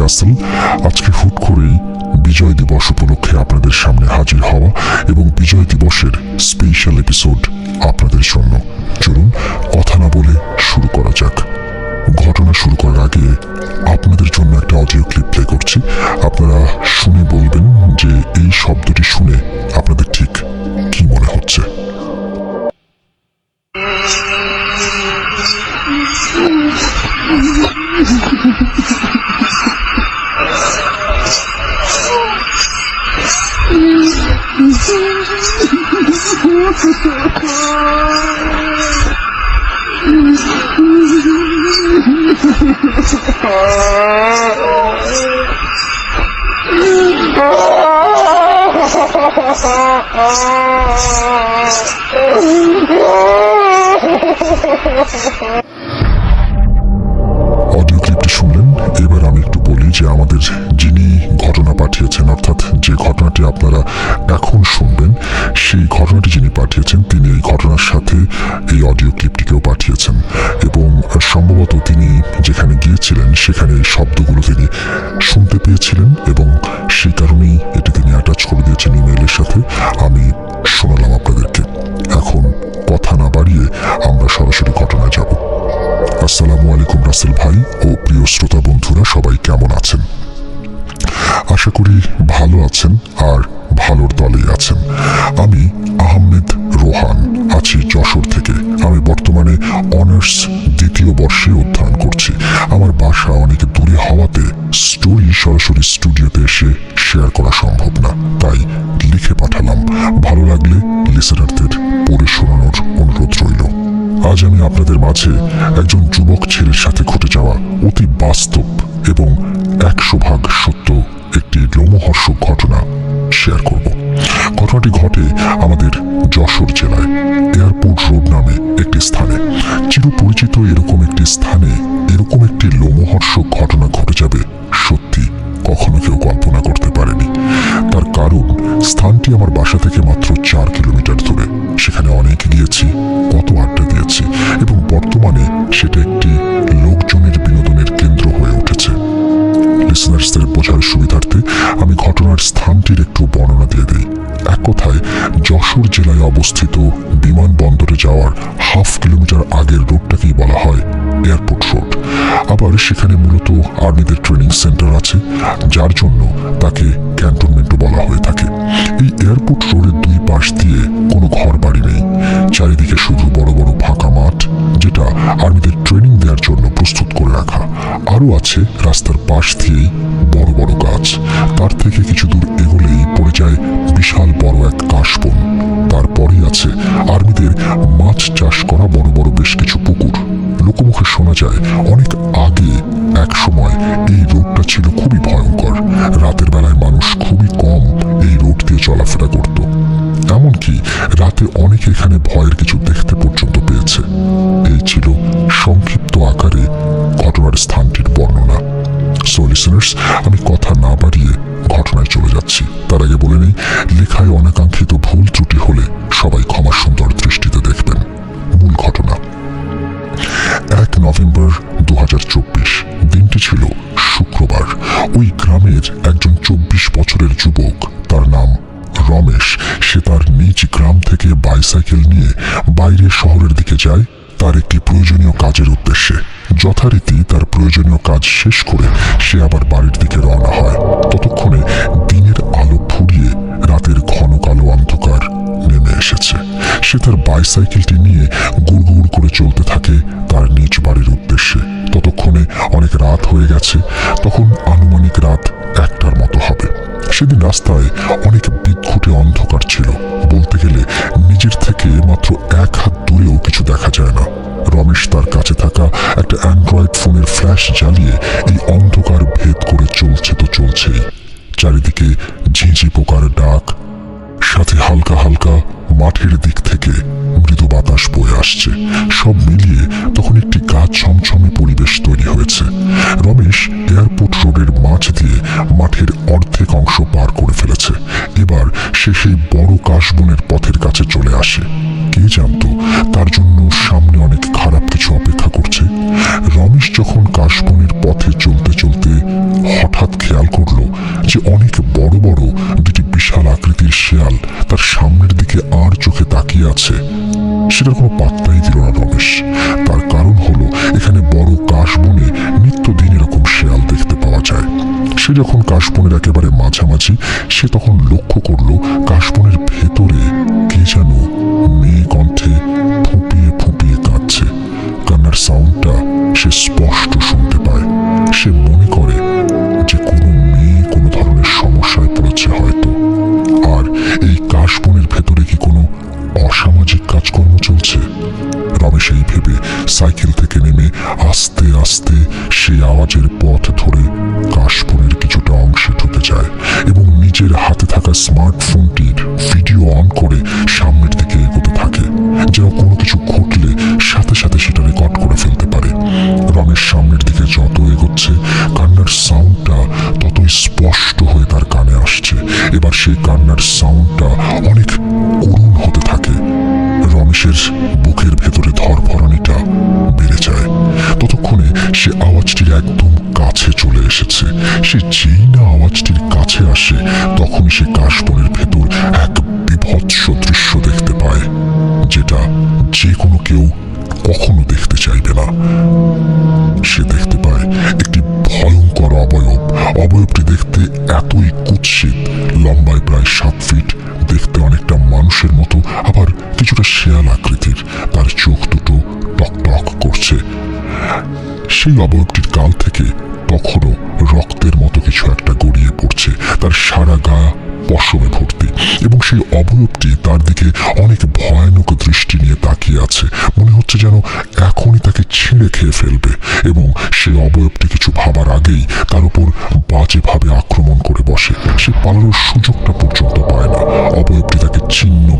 রাসেল। আজকে হুট করেই বিজয় দিবস উপলক্ষে আপনাদের সামনে হাজির হওয়া এবং বিজয় দিবসের স্পেশাল এপিসোড আপনাদের জন্য। চলুন, কথা না বলে শুরু করা যাক। ঘটনা শুরু করার আগে আপনাদের জন্য একটা অডিও ক্লিপ প্লে করছি। আপনারা শুনে বলবেন যে এই শব্দটি শুনে আপনাদের ঠিক কি মনে হচ্ছে। অডিও ক্লিপটি শুনলেন। এবার আমি একটু বলি যে আমাদের যিনি ঘটনা পাঠিয়েছেন, অর্থাৎ যে ঘটনাটি আপনারা এখন শুনবেন, সেই ঘটনাটি যিনি পাঠিয়েছেন, তিনি এই ঘটনার সাথে এই অডিও ক্লিপটিকেও পাঠিয়েছেন। এবং সম্ভবত তিনি যেখানে গিয়েছিলেন, সেখানে এই শব্দগুলো তিনি শুনতে পেয়েছিলেন এবং সেই কারণেই এটি অ্যাটাচ করে দিয়েছেন ইমেইলের সাথে, আমি শোনালাম আপনাদেরকে। এখন কথা না বাড়িয়ে আমরা সরাসরি ঘটনায় যাব। আসসালামু আলাইকুম রাসেল ভাই ও প্রিয় শ্রোতা বন্ধুরা, সবাই কেমন আছেন? আশা করি ভালো আছেন আর ভালোর দলেই আছেন। আমি আহমেদ রোহান, আছি যশোর থেকে। আমি বর্তমানে অনার্স দ্বিতীয় বর্ষে অধ্যয়ন করছি। আমার বাসা অনেক দূরে হওয়াতে স্টোরি সরাসরি স্টুডিওতে এসে শেয়ার করা সম্ভব না। তাই লিখে পাঠালাম। ভালো লাগলে লিসেনারদের পড়ে শোনানোর অনুরোধ রইল। আজ আমি আপনাদের মাঝে একজন যুবক ছেলের সাথে ঘটে যাওয়া অতি বাস্তব এবং একশো ভাগ সত্য একটি লোমহর্ষক ঘটনা শেয়ার করব। ঘটনাটি ঘটে আমাদের যশোর জেলায়, এয়ারপোর্ট রোড নামে একটি স্থানে। চিরপরিচিত এরকম একটি স্থানে এরকম একটি লোমহর্ষক ঘটনা ঘটে যাবে সত্যি কখনো কেউ তার কারণ স্থানটি আমার বাসা থেকে মাত্র চার কিলোমিটার দূরে। সেখানে অনেক গিয়েছি, কত আড্ডা দিয়েছি এবং বর্তমানে সেটা একটি লোকজনের বিনোদনের কেন্দ্র হয়ে উঠেছে। লিসনার্সদের বোঝার সুবিধার্থে আমি ঘটনার স্থানটির একটু বর্ণনা দিয়ে দিই। এক কথায় যশোর জেলায় অবস্থিত বিমানবন্দরে যাওয়ার হাফ কিলোমিটার আগের রোডটাকেই বলা হয় এয়ারপোর্ট রোড। আবার সেখানে মূলত আর্মিদের ট্রেনিং সেন্টার আছে, যার জন্য তাকে ক্যান্টনমেন্টও বলা হয়ে থাকে। এই এয়ারপোর্ট রোডের দুই পাশ দিয়ে কোনো ঘর বাড়ি নেই। চারিদিকে শুধু বড় বড় আরও আছে রাস্তার পাশ দিয়েই বড় বড় গাছ। তার থেকে কিছু দূর এগোলেই পড়ে যায় বিশাল বড় এক কাশবন। তারপরেই আছে আর্মিদের মাছ চাষ করা বড় বড় বেশ কিছু পুকুর। লোকমুখে শোনা যায় অনেক আগে এক সময় এই রোডটা ছিল খুবই ভয়ঙ্কর। রাতের বেলায় মানুষ খুবই কম এই রোড দিয়ে চলাফেরা করত। এমনকি রাতে অনেকে এখানে ভয়ের কিছু দেখতে পর্যন্ত পেয়েছে। এই ছিল সংক্ষিপ্ত আকারে ঘটনার স্থানটির বর্ণনা সো লিসনার্স আমি কথা না বাড়িয়ে ঘটনায় চলে যাচ্ছি। তার আগে বলে নেই, লেখায় অনাকাঙ্ক্ষিত ভুল ত্রুটি হলে সবাই ক্ষমা সুন্দর দৃষ্টিতে দেখবেন। মূল ঘটনা। এক নভেম্বর দু হাজার চব্বিশ, দিনটি ছিল শুক্রবার। ওই গ্রামের একজন চব্বিশ বছরের যুবক, তার নাম রমেশ, সে তার নিজ গ্রাম থেকে বাইসাইকেল নিয়ে বাইরের শহরের দিকে যায়। তার একটি প্রয়োজনীয় কাজের উদ্দেশ্যে। যথারীতি তার প্রয়োজনীয় কাজ শেষ করে সে আবার বাড়ির দিকে রওনা হয়। ততক্ষণে দিনের আলো ফুরিয়ে রাতের ঘন কালো অন্ধকার নেমে এসেছে। সে তার বাইসাইকেলটি নিয়ে গুড় গুড় করে চলতে থাকে তার নিজ বাড়ির উদ্দেশ্যে। ততক্ষণে অনেক রাত হয়ে গেছে, তখন আনুমানিক রাত একটার মতো হবে। সেদিন রাস্তায় অনেক বিদ্ঘুটে অন্ধকার ছিল। চারিদিকে ঝিঁঝি পোকার ডাক, সাথে হালকা হালকা মাঠের দিক থেকে মৃদু বাতাস বয়ে আসছে। সব মিলিয়ে তখন একটি গা ছমছমে পরিবেশ তৈরি হয়েছে। রমেশ এয়ারপোর্ট রোডের মাঝ দিয়ে মাঠের অর্ধেক অংশ পার করে ফেলেছে। এবার সে সেই বড় কাশবনের পথের কাছে চলে আসে। কে জানতো তার জন্য সামনে অনেক খারাপ কিছু অপেক্ষা করছে? রমেশ যখন কাশবনের পথে চলতে আছে সেটার কোনো পাত্তাই দিল না রমেশ। তার কারণ হলো, এখানে বড় কাশবনে নিত্যদিন এরকম শেয়াল দেখতে পাওয়া যায়। সে যখন কাশবনের একেবারে মাঝামাঝি, সে তখন লক্ষ্য করল কাশবনের ভেতরে কে যেন মেয়ে কণ্ঠে ফুঁপিয়ে ফুঁপিয়ে কাঁদছে। কান্নার সাউন্ডটা সে স্পষ্ট শুনতে পায়। সে মনে করে সেই আওয়াজের পথ ধরে কাশপুরের কিছুটা অংশে ঢুকে যায় এবং নিজের হাতে থাকা স্মার্টফোনটির ভিডিও অন করে যেই না আওয়াজটির কাছে আসে তখন সে কাশবনের ভেতর এক বিভৎস দৃশ্য দেখতে পায়, যেটা যে কোনো কেউ কখনো দেখতে চাইবে না। সে দেখতে পায় একটি ভয়ঙ্কর অবয়ব। অবয়বটি দেখতে এতই কুৎসিত, লম্বায় প্রায় সাত ফিট দেখতে অনেকটা মানুষের মতো, আবার কিছুটা শেয়াল আকৃতির। তার চোখ দুটো টক টক করছে। সেই অবয়বটির কাল থেকে তখনও রক্তের মতো কিছু একটা গড়িয়ে পড়ছে, তার সারা গা পশমে ভর্তি। এবং সেই অবয়বটি তার দিকে অনেক ভয়ানক দৃষ্টি নিয়ে তাকিয়ে আছে। মনে হচ্ছে যেন এখনই তাকে ছিঁড়ে খেয়ে ফেলবে। এবং সেই অবয়বটি কিছু ভাবার আগেই তার উপর বাজেভাবে আক্রমণ করে বসে। সে পালানোর সুযোগটা পর্যন্ত পায় না। অবয়বটি তাকে ছিন্ন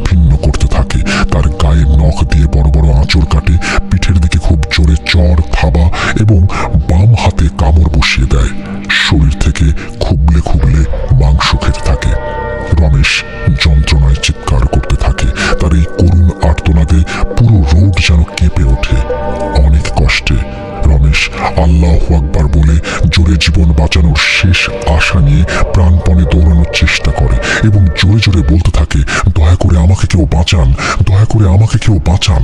জোরে জীবন বাঁচানোর শেষ আশা নিয়ে প্রাণপণে দৌড়ানোর চেষ্টা করে এবং জোরে জোরে বলতে থাকে, দয়া করে আমাকে কেউ বাঁচান, দয়া করে আমাকে কেউ বাঁচান।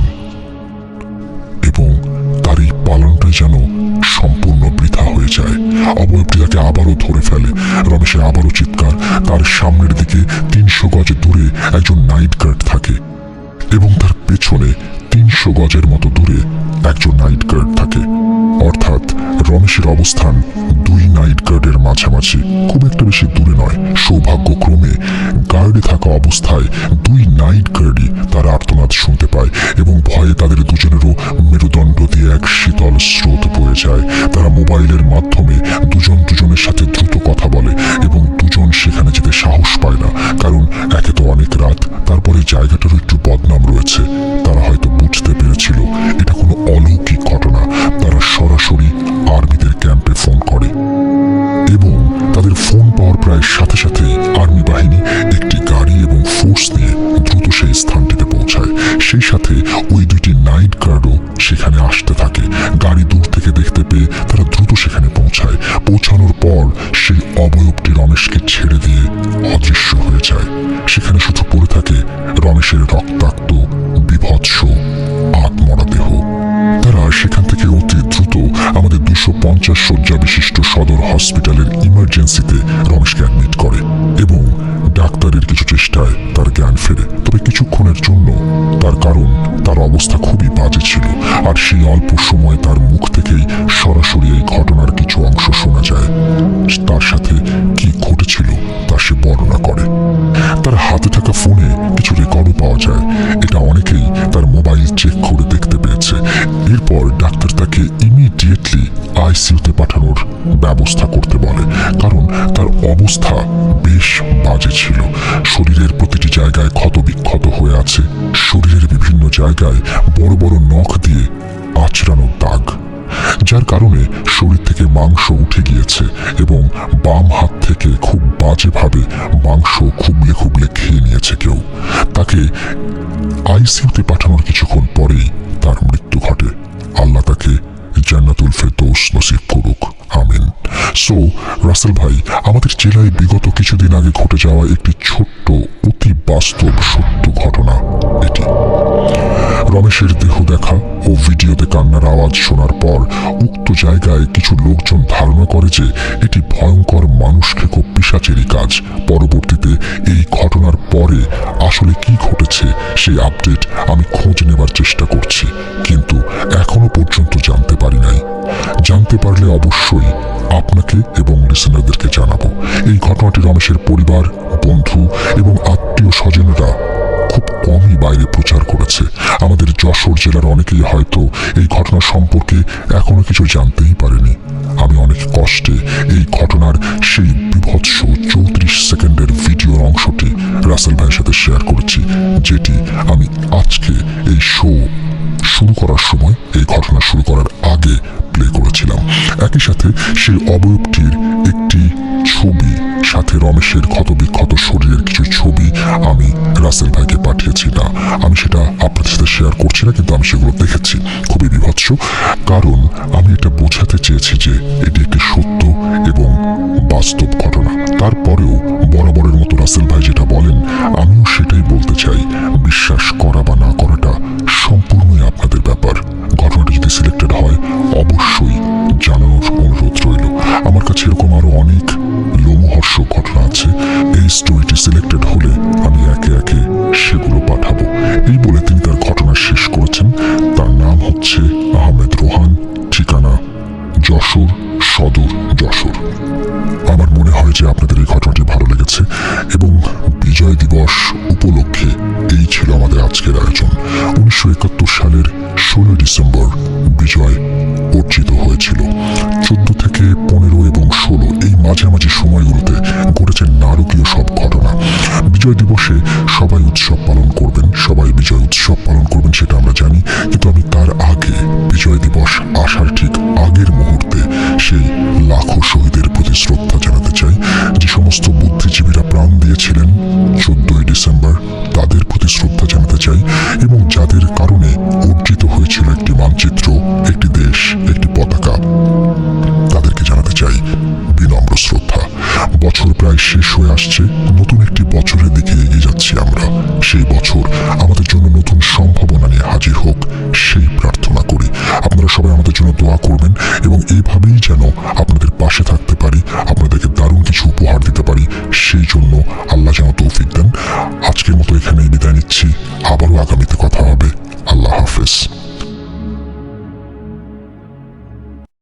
এবং তার এই পালনটা যেন সম্পূর্ণ বৃথা হয়ে যায়। অবয়বটি তাকে আবারও ধরে ফেলে। রমেশের আবারও চিৎকার। তার সামনের দিকে তিনশো গজ দূরে একজন নাইট গার্ড থাকে এবং তার পেছনে তিনশো গজের মতো দূরে একজন নাইট গার্ড থাকে। রমেশের অবস্থান দুই নাইট গার্ডের মাঝামাঝি। খুব একটা বেশি দূরে নয়। সৌভাগ্যক্রমে গার্ডে থাকা অবস্থায় দুই নাইট গার্ডই তার আর্তনাদ শুনতে পায় এবং ভয়ে তাদের দুজনেরও মেরুদণ্ড দিয়ে এক শীতল স্রোত বয়ে যায়। তারা মোবাইলের মাধ্যমে দুজন দুজনের সাথে দ্রুত কথা বলে এবং দুজন সেখানে যেতে সাহস পায় না। কারণ একে তো অনেক রাত, তারপরে জায়গাটারও একটু বদনাম রয়েছে। তারা হয়তো বুঝতে পেরেছিল, এটা কোনো অলৌকিক ঘটনা। তারা সরাসরি আর্মিদের ক্যাম্পে ফোন করে এবং তাদের ফোন পাওয়ার প্রায় সাথে সাথে আর্মি বাহিনী একটি গাড়ি এবং ফোর্স নিয়ে দ্রুত সেই স্থানটিতে পৌঁছায়। সেই সাথে ওই দুইটি নাইট গার্ডও সেখানে আসতে থাকে। গাড়ি দূর থেকে দেখতে পেয়ে তারা দ্রুত সেখানে পৌঁছায়। পৌঁছানোর পর সেই অবয়বটি রমেশকে ছেড়ে দিয়ে অদৃশ্য হয়ে যায়। সেখানে শুধু পড়ে থাকে রমেশের রক্তাক্ত সদর হসপিটালের ইমার্জেন্সিতে রমেশকে অ্যাডমিট করে এবং ডাক্তারের কিছু চেষ্টায় তার জ্ঞান ফেরে। তবে কিছুক্ষণের জন্য তার কারণ, তার অবস্থা খুবই বাজে ছিল। আর সেই অল্প সময় তার মুখ থেকেই জায়গায় বড় বড় নখ দিয়ে আচড়ানো দাগ, যার কারণে শরীর থেকে মাংস উঠে গিয়েছে এবং বাম হাত থেকে খুব বাজেভাবে মাংস খুবলে খুবলে খেয়ে নিয়েছে কেউ। তাকে আইসিইউতে পাঠানোর কিছুক্ষণ পরেই তার মৃত্যু ঘটে। আল্লাহ তাকে জান্নাতুল ফেরদৌস নসিব করুক। আমিন। সো রাসেল ভাই, আমাদের জেলায় বিগত কিছুদিন আগে ঘটে যাওয়া একটি ছোট্ট বাস্তব সত্য ঘটনা এটি। রমেশের দেহ দেখা ও ভিডিওতে কান্নার আওয়াজ শোনার পর উক্ত জায়গায় কিছু লোকজন ধারণা করে যে এটি ভয়ঙ্কর মানুষ খেকো পিসাচেরই কাজ। পরবর্তীতে এই ঘটনার পরে আসলে কি ঘটেছে সেই আপডেট আমি খোঁজ নেবার চেষ্টা করছি, কিন্তু এখনও পর্যন্ত জানতে পারি নাই। জানতে পারলে অবশ্যই আপনাকে এবং লিসেনারদেরকে জানাব। এই ঘটনাটি রমেশের পরিবার, বন্ধু এবং আত্মীয় স্বজনরা খুব কমই বাইরে প্রচার করেছে। আমাদের যশোর জেলার অনেকেই হয়তো এই ঘটনা সম্পর্কে এখনও কিছু জানতেই পারেনি। আমি অনেক কষ্টে এই ঘটনার সেই বিভৎস চৌত্রিশ সেকেন্ডের ভিডিও অংশটি রাসেল ভাইয়ের সাথে শেয়ার করেছি, যেটি আমি আজকে এই শো শুরু করার সময়, এই ঘটনা শুরু করার আগে প্লে করেছিলাম। একই সাথে সেই অবয়বটির একটি ছবি, সাথে রমেশের ক্ষতবিক্ষত শরীরের কিছু ছবি আমি রাসেল ভাইকে পাঠিয়েছি না। আমি সেটা আপনাদের সাথে শেয়ার করছি না, কিন্তু আমি সেগুলো দেখেছি। খুবই বিভৎস। কারণ আমি এটা বোঝাতে চেয়েছি যে এটি একটি সত্য এবং বাস্তব ঘটনা। তারপরেও বরাবরের যশোর সদর, যশোর। আমার মনে হয় যে আপনাদের এই ঘটনাটি ভালো লেগেছে এবং বিজয় দিবস উপলক্ষে এই ছিল আমাদের আজকের আয়োজন। উনিশশো একাত্তর সালের ষোলো ডিসেম্বর বিজয় অর্জিত হয়েছিল। চোদ্দ থেকে পনেরো এবং ষোলো এই মাঝামাঝি সময়গুলোতে ঘটেছে নারকীয় সব ঘটনা। বিজয় দিবসে সবাই উৎসব পালন করবেন, সবাই বিজয় উৎসব পালন করবেন।